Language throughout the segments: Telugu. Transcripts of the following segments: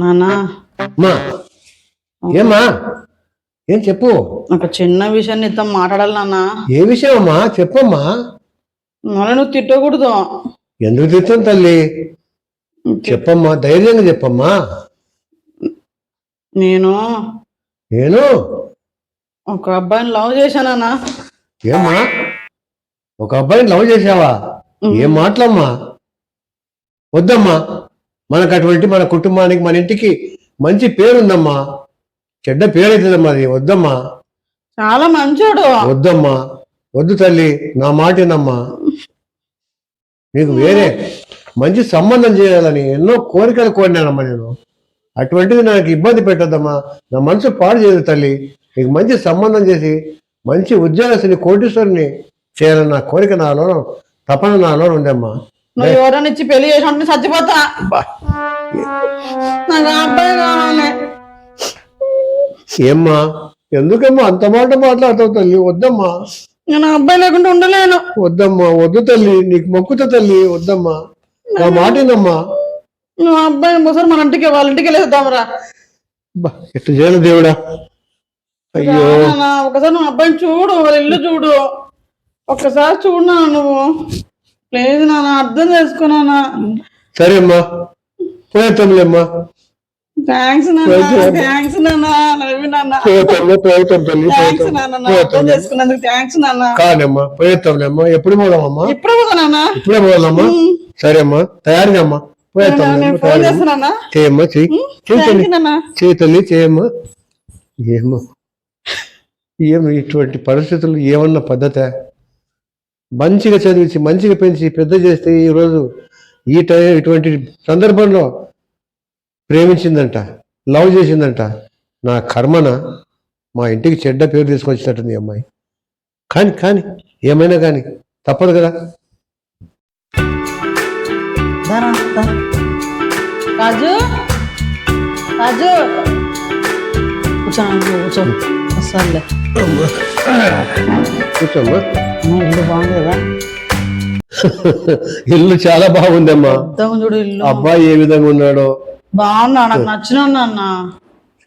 నానా. అమ్మా. ఏమ్మా? ఏం చెప్పు? ఒక చిన్న విషయం నీతో మాట్లాడాలి నాన్న. ఏ విషయం అమ్మా చెప్పమ్మా. మళ్ళీ నువ్వు తిట్టకూడదు. ఎందుకు తెచ్చాను తల్లి? చెప్పమ్మా ధైర్యంగా చెప్పమ్మా. నేను నేను? ఒక అబ్బాయిని లవ్ చేశానన్నా ఏమ్మా? ఒక అబ్బాయిని లవ్ చేసావా ఏం మాటలమ్మా? వద్దమ్మా. మనకు అటువంటి మన కుటుంబానికి మన ఇంటికి మంచి పేరుందమ్మా. చెడ్డ పేరు అవుతుందమ్మా అది. వద్దమ్మా. చాలా మంచోడు. వద్దమ్మా. వద్దు తల్లి నా మాటేనమ్మా నీకు వేరే మంచి సంబంధం చేయాలని ఎన్నో కోరికలు కోరినానమ్మా నేను. అటువంటిది నాకు ఇబ్బంది పెట్టద్దమ్మా. నా మనసు పాడు చేయదు తల్లి. నీకు మంచి సంబంధం చేసి మంచి ఉద్యోగస్తుని కోటీశ్వరుని చేయాలని నా కోరిక నాలో తపన నాలో ఉందమ్మా. నువ్వు ఎవరైనా ఇచ్చి పెళ్ళి చేసినట్టు చచ్చిపోతా. నాకు అబ్బాయి కావాలి. ఏమ్మా? ఎందుకమ్మా? అంత మాట మాట్లాడతావు తల్లి? వద్దమ్మా. నేను అబ్బాయి లేకుండా ఉండలేను. వద్దమ్మా. వద్దు తల్లి. నీకు మొక్కుతా తల్లి. వద్దమ్మా. నా మాటేనమ్మా నువ్వు ఆ అబ్బాయిని ఒకసారి మన ఇంటికి వాళ్ళ ఇంటికి వెళ్ళేద్దాంరా. బా, ఎట్లా చేయాలి దేవుడా? అయ్యో. ఒకసారి నువ్వు అబ్బాయిని చూడు వాళ్ళ ఇల్లు చూడు. ఒక్కసారి చూడు నాన్న నువ్వు. లేదు నాన్న అర్థం చేసుకున్నానా సరే అమ్మా. పోయేతాంలేమ్మా థ్యాంక్స్ నాన్న థ్యాంక్స్ నాన్న. నవ్వి నాన్న. పోయేతాంలే పోయేతాం తల్లి థ్యాంక్స్ నాన్న అర్థం చేసుకున్నందుకు థ్యాంక్స్ నాన్న. కానమ్మా పోయేతాంలేమ్మా ఎప్పుడు పోదామమ్మా? ఇప్పుడు పోదా నాన్న? ఇప్పుడే పోదామమ్మా? సరే అమ్మా తయారుగా అమ్మా పోయేతాం నేను ఫోన్ చేస్తానన్నా చేయమ్మా. చెయ్యి చేయి. తల్లి. చేయమ్మా. ఏమో ఏమో ఇటువంటి పరిస్థితులు ఏమన్నా పద్ధత? మంచిగా చదివించి మంచిగా పెంచి పెద్ద చేస్తే ఈరోజు ఈ టైం ఇటువంటి సందర్భంలో ప్రేమించిందంట లవ్ చేసిందంట. నా కర్మన మా ఇంటికి చెడ్డ పేరు తీసుకొచ్చినట్టుంది అమ్మాయి. కానీ కానీ ఏమైనా కానీ తప్పదు కదా. రాజు రాజు. కూర్చో కూర్చో. కూర్చోమ్మా ఇల్లు బాగుంది కదా ఇల్లు చాలా బాగుందమ్మా. చూడు ఇల్లు. అబ్బాయి ఏ విధంగా ఉన్నాడో. బాగున్నా నాకు నచ్చిన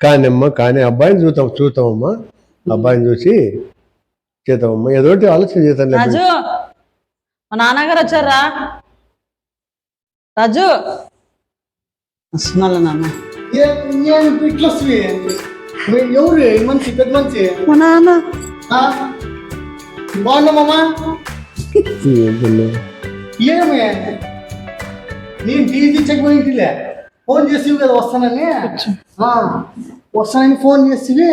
కానీ అమ్మా కానీ అబ్బాయిని చూద్దాం చూద్దామమ్మా. అబ్బాయిని చూసి చేద్దామమ్మా. ఏదో ఒకటి ఆలోచన చేద్దాం రాజు మా నాన్నగారు వచ్చారా? రాజు. వస్తున్నా నాన్న. ఇట్లా ఎవరు మనిషి పెద్ద మనిషి? మా నాన్న. ఆ? బాగున్నామమ్మా ఏమి? నేను టీ తెచ్చకపోయింటిలే ఫోన్ చేసివి కదా వస్తానని? ఆ, వస్తానని ఫోన్ చేసివి?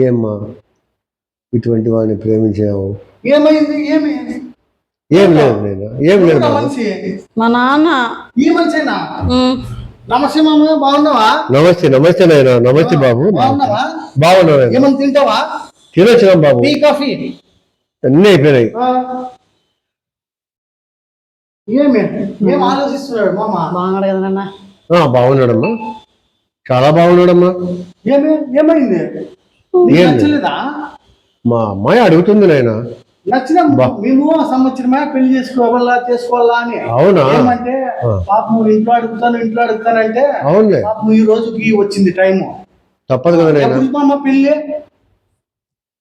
ఏమ్మా? ఇటువంటి వాడిని ప్రేమించావు. ఏమైంది? ఏమి? ఏం లేదు నేను. ఏం లేదు మా నాన్న. ఈ మనిషేనా. నమస్తే మామ బాగున్నావా? నమస్తే నమస్తే నాయన నమస్తే బాబు. బాగున్నావా? బాగున్నావు ఏమని తింటావా? తినొచ్చినాం బాబు. Tea coffee? అన్నీ అయిపోయినాయి. ఆ. ఏమి? ఏం ఆలోచిస్తున్నాడు మామ? బాగున్నాడు ఆ, బాగున్నాడమ్మా. చాలా బాగున్నాడమ్మా. ఏమి? ఏమైంది? నీకు. నచ్చలేదా మా అమ్మాయి అడుగుతుంది నాయన. నచ్చిన మేము సంవత్సరమే పెళ్ళి చేసుకోవాలా చేసుకోవాలా అని అవునా? ఏమంటే. పాపం ఇంట్లో అడుగుతాను ఇంట్లో అడుగుతానంటే పాపం ఈ రోజుకి వచ్చింది టైము. తప్పదు కదా పెళ్ళి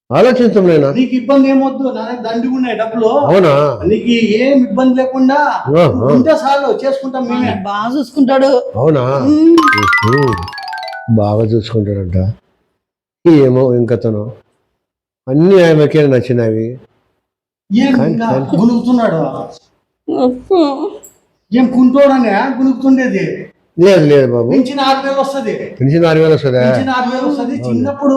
ఆలోచిస్తాం నాయన. నీకు ఇబ్బంది ఏమొద్దు నా దండిగా ఉన్నాయి డబ్బులు. అవునా? నీకు ఏం ఇబ్బంది లేకుండా. ఉంటే చాలు చేసుకుంటాం మేమే. బాగా చూసుకుంటాడు. అవునా. బాగా చూసుకుంటాడంట. ఏమో ఇంకతను అన్ని ఆమెకే నచ్చినవి. గునుగుతున్నాడు. ఏం కుంటోడనే గునుగుతుండేది. లేదు లేదు బాబు. పెంచిన ఆరు వేలు వస్తది. పెన్షన్ ఆరు వేలు వస్తుందా? పెంచిన ఆరు వేలు వస్తది. చిన్నప్పుడు.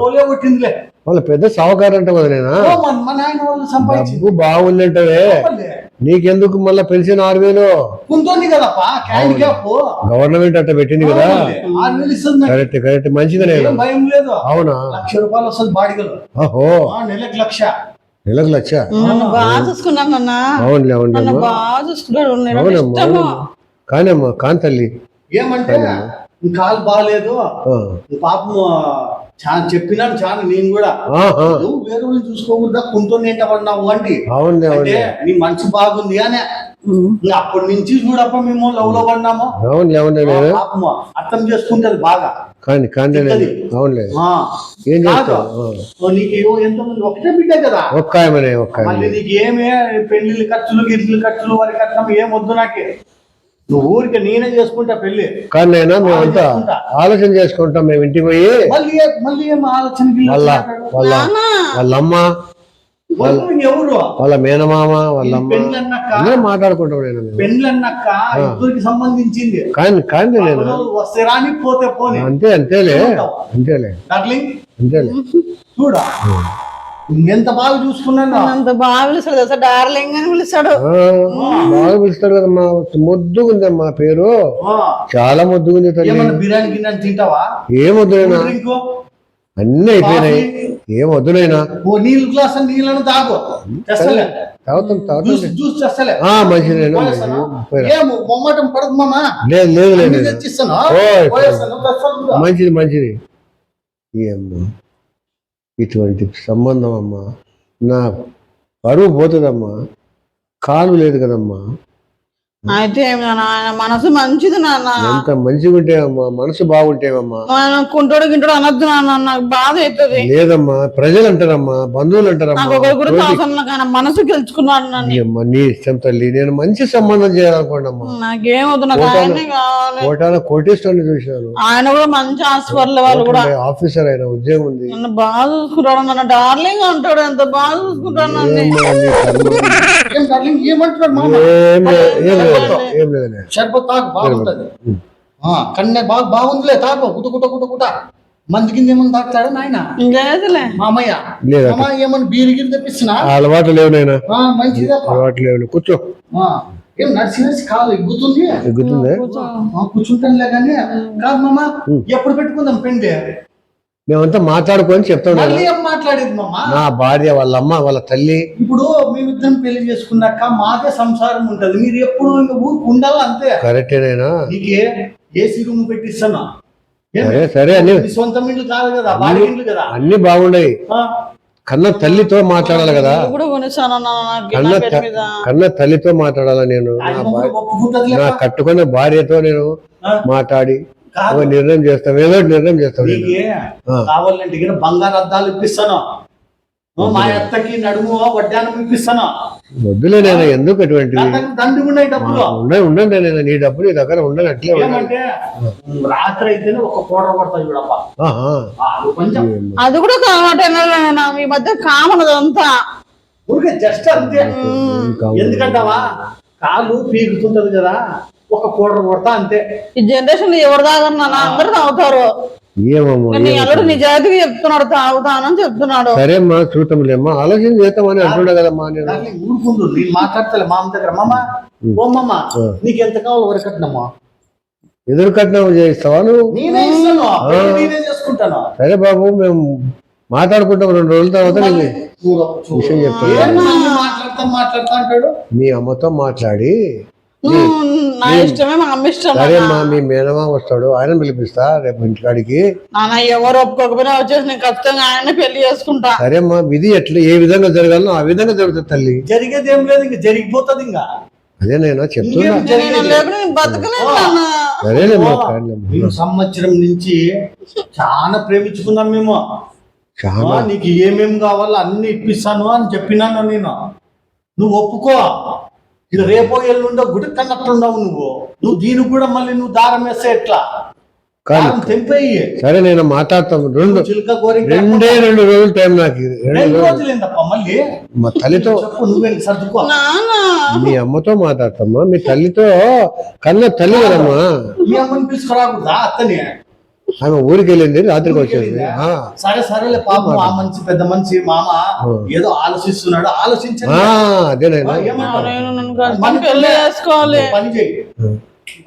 ఓలే కొట్టిందిలే. వాళ్ళ పెద్ద సావుకారు అంట కదా నేను? ఓ, మన ఆయన వాళ్ళు బాగుందంటవే. నీకెందుకు మళ్ళీ పెన్షన్ ఆరు వేలు? కదప్పా? క్యాండ్ క్యాప్. గవర్నమెంట్ అట్ట పెట్టింది కదా. Correct correct. మంచిది నేను భయం లేదు. అవునా? లక్ష రూపాయలు వస్తుంది బాడిగలు. ఓహో. ఆ, నెలకు లక్ష. నెలకు లక్ష? బాగా చూసుకున్నాను అవునులే బాగా చూసుకున్నాడు కానమ్మా కాని తల్లి ఏమంటే నీ కాలు బాగాలేదు. పాపం చాలా చెప్పినాను చాలా నేను కూడా. నువ్వు వేరే వాళ్ళని చూసుకోకూడదా? కుంటోని ఏంట పడినావు అంటే. అవునులే అంటే అవునులే. నీ మనసు బాగుంది అనే. అప్పటి నుంచి చూడప్ప మేము లవ్లో పడినాము? అవును పాపము. అర్థం చేసుకుంటది బాగా. కానీ కానీ అవునులే ఆ. ఏం కాదు. చేస్తావు? నీకు ఎంతమంది ఒకటే బిడ్డ కదా. ఒక్క ఆయమనే ఒక్క. మళ్ళీ నీకు ఏమే పెళ్ళి ఖర్చులు గిర్చులు ఖర్చులు వారి కట్నం ఏం వద్దు నాకే. నువ్వు ఊరికే నేనే చేసుకుంటా పెళ్ళి కానీ నేను మేమంతా ఆలోచన చేసుకుంటాం. మేము ఇంటికి పోయి మళ్ళీ మళ్ళీ ఏం ఆలోచన వాళ్ళ? వాళ్ళ వాళ్ళమ్మ వాళ్ళ మేనమామ వాళ్ళ అమ్మ. మాట్లాడుకుంటాం నేను. అన్నాక ఇద్దరికి సంబంధించింది. కానీ కానీ నేను. రాని పోతే పోని. అంతే అంతేలే. అంతేలే. డార్లింగ్? అంతేలే. చూడ. ఎంత బాగా చూసుకున్నాను? అంత బాగా పిలుస్తాడు తెలుసా? డార్లింగ్ అని పిలుస్తాడు. బాగా పిలుస్తాడు కదమ్మా ముద్దుగుంది అమ్మా పేరు. చాలా ముద్దుగుంది బిర్యానీ గిన్నె తింటావా? ఏం డ్రింక్ అన్ని అయిపోయినాయి. ఏం వద్దునైనా ఓ నీళ్ళు గ్లాస్ నీళ్ళను తాగు. తెస్తలే తాగుతాం తాగుతాం. జ్యూస్ జ్యూస్ తెస్తలే ఆ మంచిదేనా పోయేస్తాను. పోయిరా. ఏము మొమ్మటం పడదు మామ. లేదు. మంచిది మంచిది. ఏమ్మా ఇటువంటి సంబంధం అమ్మా. నా పరువు పోతుందమ్మా. కాలు లేదు కదమ్మా. అయితే నాన్న ఆయన మనసు మంచిది నాన్న. ఎంత మంచిగా ఉంటేవమ్మా మనసు బాగుంటేవమ్మా. ఆయన కుంటోడు గింటోడు అనొద్దు నాన్న నాకు బాధ అవుతుంది. లేదమ్మా ప్రజలు అంటారమ్మా బంధువులు అంటారమ్మా ఆయన మనసు గెలుచుకున్నాడు నన్ను. అమ్మా నీ ఇష్టం తల్లి నేను మంచి సంబంధం చేయాలనుకోండమ్మా నాకేం వద్దు నాకు ఆయనే కావాలి. కోటాల కోటేశ్వరుని చూశాను. ఆయన కూడా మంచి హాస్పిటల్ వాళ్ళు కూడా. ఆఫీసర్ అయిన ఉద్యోగం ఉంది. నన్ను బాగా చూసుకుంటాడు నన్ను. డార్లింగ్ అంటాడు ఎంత బాగా చూసుకుంటాడు నన్ను. ఏమంటున్నాడు మామ? ఏం లేదు షర్బత్ తాగు బాగుంటది. ఆ, కన్నె బాగా బాగుందిలే తాగు. కుట కుట కుట కుట. మంది కింద ఏమన్నా తాగుతాడా నాయన? లేదులే మామయ్య. లేదు? మామ ఏమన్నా బీరు గిరి తెప్పిస్తున్నా? అలవాటు లేవు నాయనా. ఆ, మంచిదే అలవాటు లేవు. కూర్చో. ఆ, ఏం నడిచి నడిచి కాలు ఎగ్గుతుంది? ఎగ్గుతుందే? ఆ, కూర్చుంటానులే కానీ. కాదు మామ ఎప్పుడు పెట్టుకుందాం పెండి? మేమంతా మాట్లాడుకొని చెప్తాం మళ్ళీ ఏం మాట్లాడేది మామ? నా భార్య వాళ్ళ అమ్మ వాళ్ళ తల్లి. ఇప్పుడు మేమిద్దరం పెళ్ళి చేసుకున్నాక మాదే సంసారం ఉంటది. మీరు ఎప్పుడు ఇంకా ఊరికి ఉండాలి అంతే? కరెక్టేనైనా నీకే ఏసీ రూమ్ పెట్టిస్తాను ఏం? సరే సరే అన్ని నీ సొంత ఇండ్లు కాదు కదా బాడీ ఇండ్లు కదా? అన్ని బాగున్నాయి ఆ, కన్న తల్లితో మాట్లాడాలి కదా. ఇల్లు కూడా కొనిస్తాను అన్న నాకు కన్న నా త- పేరు మీద. కన్న తల్లితో మాట్లాడాలా నేను? నా ఆయన భార్య నా కట్టుకున్న భార్యతో నేను. మాట్లాడి నిర్ణయం చేస్తాం. ఏదో నిర్ణయం చేస్తాం. కావాలంటే గిన బంగారు అద్దాలు ఇప్పిస్తాను. మా అత్తకి నడుము వడ్డానం ఇప్పిస్తాను. వద్దులే నేను ఎందుకు దగ్గర దండిగా ఉన్నాయి డబ్బులు. ఉండండి ఉండండి నేను నీ డబ్బు నీ దగ్గర ఉండను అట్లే ఏమంటే రాత్రి అయితేనే ఒక కోట పడతాయి చూడప్ప. అది కూడా కావాలంటే నా ఈ మధ్య కామన్ అదంతా ఊరికే జస్ట్ అంతే. ఎందుకంటావా? కాలు పీకుతుంటది కదా. ఒక కోట కొడతా అంతే. ఈ జనరేషన్ ఎవరు తాగరు నాన్న అందరూ తాగుతారు. ఏమమ్మా కానీ నీ అల్లుడు నిజాయితీగా చెప్తున్నాడు తాగుతానని చెప్తున్నాడు. ఆలోచన చేద్దామని అంటున్నా కదమ్మా నేను. దాన్ని ఊరుకుంటు నేను మాట్లాడతలే మామ దగ్గర. మామ ఓ మామ నీకు ఎంత కావాలి వరకు కట్టినమ్మా. ఎదురు కట్నం చేయిస్తావా నువ్వు? సరే బాబు మేము మాట్లాడుకుంటాం రెండు రోజుల తర్వాత. విషయం చెప్తాను. మీ అమ్మతో మాట్లాడి నువ్వు నా ఇష్టమే మా అమ్మ ఇష్టం సరే మీ మేనమా వస్తాడు ఆయన పిలిపిస్తా రేపు ఇంటికాడికి. నాన్న ఎవరు ఒప్పుకోకపోయినా వచ్చేసి నేను ఖచ్చితంగా ఆయన్ని పెళ్ళి చేసుకుంటా. సరే అమ్మా విధి ఎట్లా ఏ విధంగా జరగాలో ఆ విధంగా జరుగుతుంది తల్లి. జరిగేది ఏం లేదు ఇంక జరిగిపోతుంది ఇంకా. అదే నేను చెప్తున్నా. సరేలేమ్మా సంవత్సరం నుంచి చాలా ప్రేమించుకున్నాం మేము. నీకు ఏమేం కావాలో అన్ని ఇప్పిస్తాను అని చెప్పినాను నేను. నువ్వు ఒప్పుకో. ఇక రేపో ఎల్లుండో గుడికన్నట్లుండవు నువ్వు. నువ్వు దీనికి కూడా మళ్ళీ నువ్వు దారం వేస్తే ఎట్లా? తెంపేయి. సరే నేను మాట్లాడతాను రెండు చిలుక గోరింక రెండే రెండు రోజులు టైం నాకు ఇది. రెండు రోజులు. మళ్ళీ? మా తల్లితో సర్దుకో. మీ అమ్మతో మాట్లాడతామ్మా. మీ తల్లితో కన్న తల్లి కదమ్మా. మీ అమ్మని పిలుచుకురాకూడదా అత్తని? ఆమె ఊరికి వెళ్ళింది రాత్రికి వచ్చేది ఆ. సరే సరేలే పాపం ఆ మనిషి పెద్ద మనిషి మామ ఏదో ఆలోచిస్తున్నాడు ఆలోచించండి. ఆ, అదేనైనా ఏమంటావు? నేను నన్ను ఖచ్చితంగా పెళ్ళి చేసుకోవాలి. పని చేయి.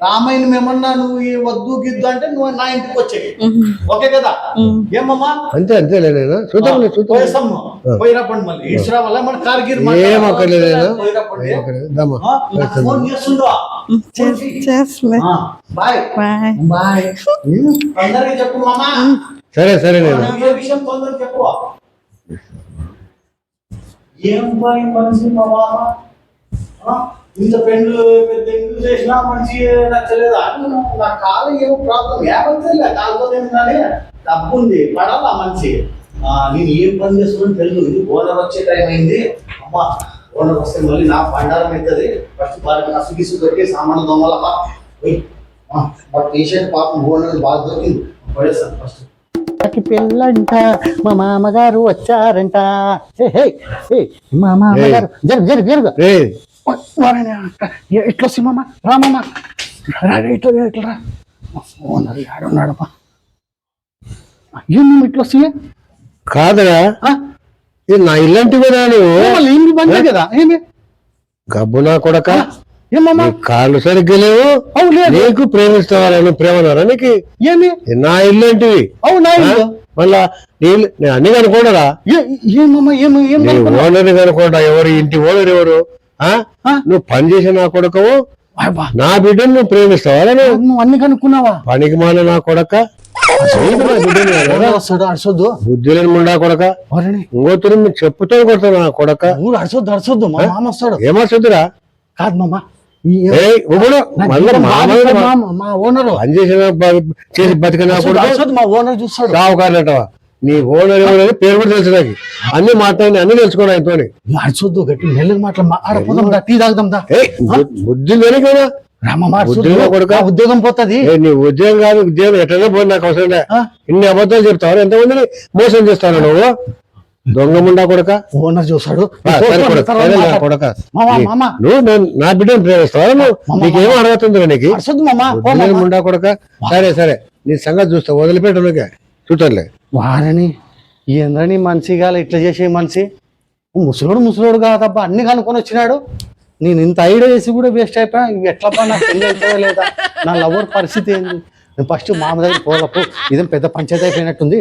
రామాయణం ఏమన్నా నువ్వు ఈ వద్దు గిద్దు అంటే నువ్వు నా ఇంటికి వచ్చేయి. ఓకే కదా? ఏమమ్మా? అంతే చూద్దాంలే చూద్దాం పోయేసమ్మ. పోయినప్పుడు మళ్ళీ. ఈశ్వరా వల్ల మన కార్గిర్ ఏం అక్కర్లేదేనా? పోయినప్పుడు ఏం అక్కర్లేదు. దమ్మా. ఫోన్ చేస్తుండో చేస్తలే బాయ్. బాయ్. బాయ్. తొందరగా చెప్పు మామా. సరే సరే నేను ఏ విషయం తొందరగా చెప్పు. ఏం బాయ్ మనిషి మా మామ? ఆ? ఇంత పెండ్లు పెద్ద ఇల్లు చేసినా మంచి నచ్చలేదా? నువ్వు నా కాలు ఏమో ప్రాబ్లం ఏమైతే కాలుతో కానీ డబ్బు ఉంది పడాలా మంచి? ఆ, నేను ఏం పని చేస్తున్నాను తెలుసు ఇది ఓనర్ వచ్చే టైం అయింది. అమ్మా ఓనర్ వస్తే మళ్ళీ నా బండారం అవుతుంది. ఫస్ట్ వారికి కసు గిసు పెట్టి సామాన్లు దొంగలమ్మా. మా పేషెంట్ పాపం ఓనర్ బాగా దొరికింది. పడేస్తాను ఫస్ట్. నాకి పెళ్ళంట. మా మామగారు వచ్చారంట. హే, హే, హే, మా మామగారు. జరుగు జరుగు జరుగు. వారనే ఇట్లా వస్తుంది మామ రా మామ రా, రా, ఇట్లా ఇట్లా రా ఓనర్ ఆడున్నాడమ్మా ఏం ఇట్లా కాదురా. నా నువ్వు మళ్ళీ ఏమి బందే కదా? ఏమి? గబ్బునా కొడక. ఏమమ్మా కాళ్ళు సరిగ్గా లేవు. నీకు ప్రేమిస్తావాలని ప్రేమన్నారా నీకు? ఏమి? నా ఇల్లంటివి. అవు నా ఇల్లు. మళ్ళా నేను అన్ని కనుకోడరా ఏ- ఏమమ్మా ఏమి ఓనర్ కనుకోడా ఎవరు? ఇంటి ఓనర్ ఎవరు? నువ్వు పని చేసే నా కొడకవు? నా బిడ్డను నువ్వు ప్రేమిస్తావా? నువ్వు అన్ని కనుక్కున్నావా? పనికి మాల నా కొడక? నీకు నా బిడ్డను కదా? వస్తాడు అడిసొద్దు బుద్ధి లేని ముండా కొడక? వరణి ఇంకోతురు మీరు చెప్పుతో కొడతావు నా కొడక? ఊరు అడిసొద్దు అడిసొద్దు మా మామ వస్తాడు. కాదు మామ. ఓనరు. పని చేసిన చేసి బతికిన మా ఓనర్ చూస్తాడు. సావుకారులంటవా నీ ఓనర్ ఎవరని పేరు కూడా తెలుసు నాకు. అన్ని మాట్లాడి అన్ని తెలుసుకోండి ఆయనతోని అడిచొద్దు గట్టి మెల్లగా మాట్లా ఆడపోదాం దా టీ తాగుదాం బుద్ధి రామమ్మ ఉద్యోగం పోతుంది. నీ ఉద్యోగం కాదు ఉద్యోగం ఎట్లనే పోయి నాకు అవసరం లే? ఇన్ని అబద్ధాలు చెప్తావు? ఎంతమందిని మోసం చేస్తావు నువ్వు? దొంగ ముండా కొడక? ఓనర్ సరే కొడక, నువ్వు నా బిడ్డను ప్రేమిస్తావా నువ్వు? నీకేమో అడగతుందిరా నీకు లేని. ముండా కొడక? సరే సరే. నీ సంగతి చూస్తా వదిలిపెట్టనుకే చూడలే వారని ఏంద్రని మనిషి కాదు ఇట్లా చేసే మనిషి. ముసలోడు ముసలోడు కాదబ్బా అన్ని కనుక్కొని వచ్చినాడు. నేను ఇంత ఐడియా చేసి కూడా వేస్ట్ అయిపోయా. ఇవి ఎట్లా నాకు పెళ్ళి అవుతుందా లేదా? నా లవర్ పరిస్థితి ఏంది? నేను ఫస్ట్ మామ దగ్గర పోలపు ఇదేం పెద్ద పంచాయతీ అయిపోయినట్టుంది.